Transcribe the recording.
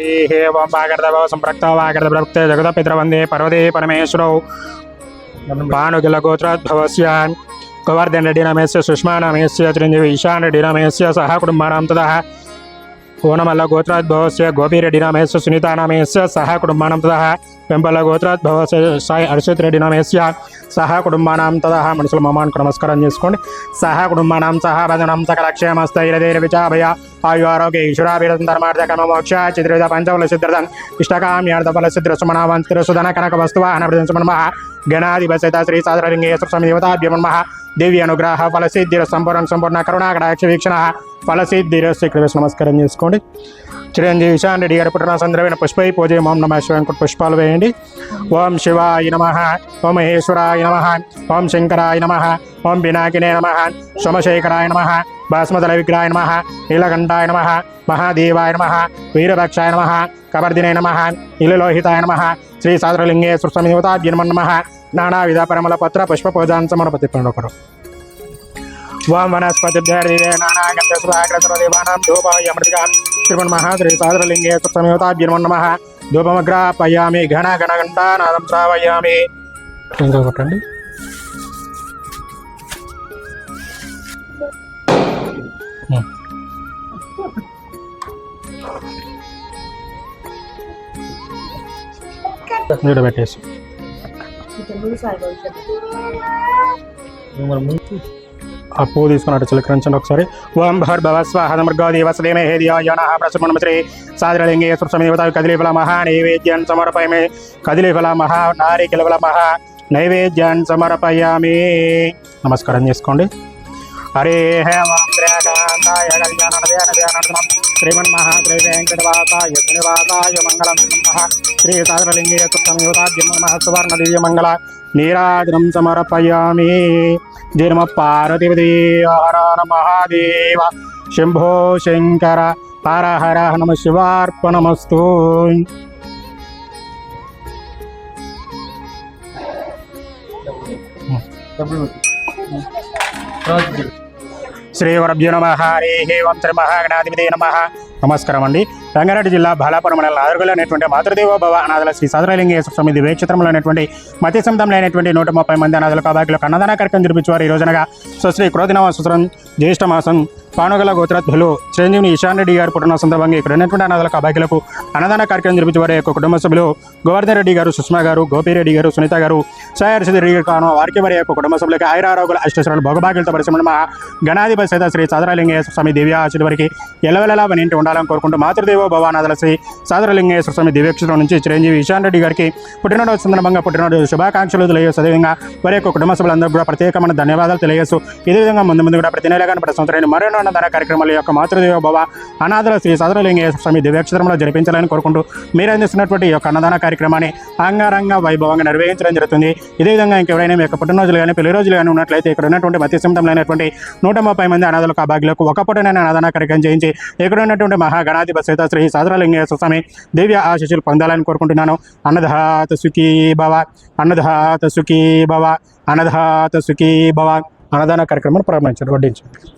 ఏవం వాగర్ధవ సంప్రక్త వాగర్ధ ప్రవక్తే జగత పితృవందే పర్వతే పరమేశ్వరౌ. భానుకిల గోత్రోద్భవస్య గోవర్ధన్ రెడ్డి నామేస్య సుష్మా నామేస్య చిరంజీవి ఈశాన్ రెడ్డి నామేస్య సహ కుటుంబానాం తదః. ఓనమల్ల గోత్రోద్భవస్య గోపిరెడ్డి నామేస్య సునీత నామేస్య సహ కుటుంబానాం తదః. పెంపల గోత్రోద్భవస్య సాయి హర్షిత్ రెడ్డి నామేస్య సహ కుటుంబానాం తదః. మనుషుల మమానికి నమస్కారం చేసుకోండి. సహ కుటుంబానాం సహ భజనం సకల క్షేమస్థైర్యధైర్య విచాభయ ఆయు ఆరోగ్య ఈశ్వరాభిరతం ధర్మార్థ కర్మ మోక్ష చిత్రిత పంచవల సిద్ధ్రతం ఇష్టకామ్యార్థ ఫల సిద్ధ్ర సుమనావంతిర సుధన కనక వస్తువాహన ప్రదం సుమన్మః శ్రీ సాదరలింగే స్వామి దేవతాభ్యమన్మ దేవి అనుగ్రహ ఫలసిద్ధిర సంపూర్ణ సంపూర్ణ కరుణాకటాక్ష వీక్షణ ఫలసిద్ధిర శ్రీకృష్ణ నమస్కారం చేసుకోండి। చిరంజీవి విశాన్ రెడ్డి గారి పుట్టిన సందర్భమైన పుష్పై పూజ ఓం నమ. శివాయ పుష్పాలు వేయండి. ఓం శివాయ నమ. ఓం మహేశ్వరాయ నమ. ఓం శంకరాయ నమ. ఓం పినాకినే నమ. సోమశేఖరాయ నమ. భాస్మతల విగ్రహాయ నమ. నీలకంఠాయ నమ. మహాదేవాయ నమ. వీరభక్షాయ నమ. కబర్దినే నమ. ఇలలోహితాయ నమ. శ్రీ సాదరలింగేశ్వర స్వామి సుస్వామిదేవతాభ్యన్మ నమ. నానా విధ పరమల పత్ర పుష్ప పూజాన్ సమర్పతి ఒకరు సుస్వామిదేవతాభ్యన్మ నమ ధూపమగ్రాపయామి ఘన గణ గంటానాదం శ్రావయామి ఇంకా కొట్టండి నీడ పెట్టేసి ఆ పువ్వు తీసుకున్నట్టు చిలకరించండి ఒకసారి. ఓం భర్భవ స్వాహ స్వాహమృగోది హే హేదియాయన ప్రసమణ శ్రీ సాదరలింగే సుసమేవత కదిలీఫల మహా నైవేద్యాన్ని సమర్పయమే. కదిలీఫల మహా నారికిలఫల మహా నైవేద్యాన్ని సమర్పయామి. నమస్కారం చేసుకోండి. హరే హే ఓం శ్రీనివాసాయ మంగళం మహా శ్రీ సాదరలింగే సుసమేవతాద్యం నమః. సువర్ణ దివ్య మంగళ. నీరాజనం సమర్పయామి. జన్మ పార్వతీపతి హర మహాదేవ. శంభో శంకర హర హర నమ శివార్పణమస్తు. శ్రీ వరభ్యో నమ హరి ఓం శ్రీ మహాగణాధిపతి నమ. నమస్కారం అండి రంగారెడ్డి జిల్లా బాలాపురం మండలం ఆదుర్గలో అనేటువంటి మాతృదేవ భవ అనాథల శ్రీ సదరలింగేశ్వర స్వామి దివ్యక్షేత్రంలో అనేటువంటి మతి సొంతంలో నూట ముప్పై మంది అనాథలకు అబాకులకు అన్నదాన కార్యక్రమం జరిపించేవారు ఈ రోజునగా సుశ్రీ క్రోధినవ సుసరం జ్యేష్ఠ మాసం పానుగల గోత్రధ్వలు చిరంజీవిని ఈశాన్ రెడ్డి గారు పుట్టిన సందర్భంగా ఇక్కడ ఉన్నటువంటి అనాథలకు అబాకులకు అన్నదాన కార్యక్రమం జరిపించేవారు యొక్క కుటుంబ సభ్యులు గోవర్ధన్ రెడ్డి గారు సుష్మా గారు గోపిరెడ్డి గారు సునీత గారు సాయర్షి రెడ్డి గారు కాను వారికి వారి యొక్క కుటుంబ సభ్యులకి ఆయురారోగుల అష్టశ్వరాలు భోగభాగ్యులతో పరిశ్రమ గణాధిపతి సైత శ్రీ సాదరలింగేశ్వర స్వామి దివ్య ఆశీర్వారికి వారికి ఎల్లవెల్లలా ఇంటి ఉండాలని కోరుకుంటూ మాతృదేవ భవానాథల శ్రీ సాదరలింగేశ్వర స్వామి దివ్యక్షుల నుంచి చిరంజీవి ఇషాన్ రెడ్డి గారికి పుట్టినరోజు సందర్భంగా పుట్టినరోజు శుభాకాంక్షలు తెలియజేస్తూ అదేవిధంగా వారి యొక్క కుటుంబ సభ్యులందరూ కూడా ప్రత్యేకమైన ధన్యవాదాలు తెలియజేస్తూ ఇదే విధంగా ముందు ముందు కూడా ప్రతి నెల కానీ ప్రతి సంవత్సరం మరెన్నో అన్నదాన కార్యక్రమాల యొక్క మాతృదేవ భవ అనాథల శ్రీ సాదరలింగేశ్వర స్వామి దివ్యక్షేత్రంలో జరిపించాలని కోరుకుంటూ మీరు అందిస్తున్నటువంటి ఈ యొక్క అన్నదాన కార్యక్రమాన్ని అంగరంగ వైభవంగా నిర్వహించడం జరుగుతుంది. ఇదే విధంగా ఇంకెవరైనా మీ యొక్క పుట్టినరోజులు కానీ పెళ్ళి రోజులు కానీ ఉన్నట్లయితే ఇక్కడ ఉన్నటువంటి మత్స్యసంతంలోనటువంటి నూట ముప్పై మంది అనాథలకు ఆ భాగ్యులకు ఒక పూటనైనా అన్నదాన కార్యక్రమం చేయించి ఇక్కడ ఉన్నటువంటి మహాగణాధిపతి సహిత శ్రీ సాదరలింగేశ్వర స్వామి దేవి ఆశీస్సులు పొందాలని కోరుకుంటున్నాను. అన్నదాత సుఖీ భవ అన్నదాత సుఖీ భవ అన్నదాత సుఖీ భవ అన్నదాన కార్యక్రమాన్ని ప్రారంభించండి వడ్డించండి